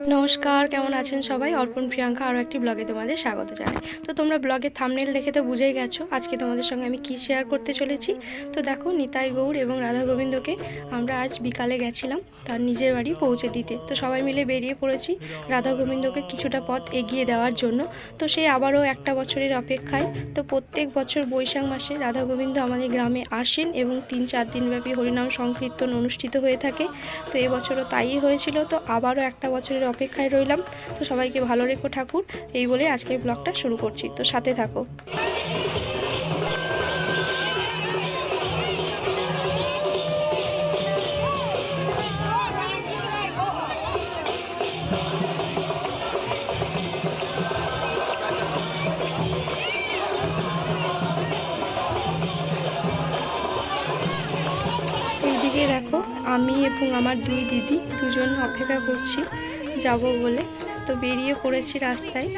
নমস্কার, কেমন আছেন সবাই? অর্পণ প্রিয়াঙ্কা, আরও একটি ব্লগে তোমাদের স্বাগত জানাই। তো তোমরা ব্লগের থামনেল দেখে তো বুঝেই গেছো আজকে তোমাদের সঙ্গে আমি কি শেয়ার করতে চলেছি। তো দেখো, নিতাই গৌর এবং রাধা গোবিন্দকে আমরা আজ বিকালে গেছিলাম তার নিজের বাড়ি পৌঁছে দিতে। তো সবাই মিলে বেরিয়ে পড়েছি রাধা গোবিন্দকে কিছুটা পথ এগিয়ে দেওয়ার জন্য। তো সে আবারও একটা বছরের অপেক্ষায়। তো প্রত্যেক বছর বৈশাখ মাসে রাধা গোবিন্দ আমাদের গ্রামে আসেন এবং তিন চার দিনব্যাপী হরিনাম সংকীর্তন অনুষ্ঠিত হয়ে থাকে। তো এবছরও তাই হয়েছিল। তো আবারও একটা বছরের অপেক্ষায় রইলাম। তো সবাইকে ভালো রেখো ঠাকুর। এই বলে আজকের ব্লগটা শুরু করছি। তো সাথে থাকো। দেখো, আমি এবং আমার দুই দিদি দুজন অপেক্ষা করছি। যাব বলে তো বেরিয়ে পড়েছি রাস্তায়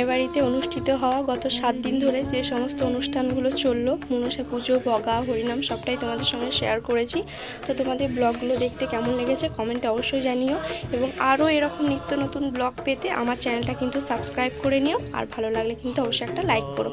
মায়ের বাড়িতে অনুষ্ঠিত হওয়া গত সাত দিন ধরে যে সমস্ত অনুষ্ঠানগুলো চলল, মনসা পুজো, বগা, হরিনাম, সবটাই তোমাদের সঙ্গে শেয়ার করেছি। তো তোমাদের ব্লগগুলো দেখতে কেমন লেগেছে কমেন্টে অবশ্যই জানিও। এবং আরও এরকম নিত্য নতুন ব্লগ পেতে আমার চ্যানেলটা কিন্তু সাবস্ক্রাইব করে নিও। আর ভালো লাগলে কিন্তু অবশ্যই একটা লাইক করো।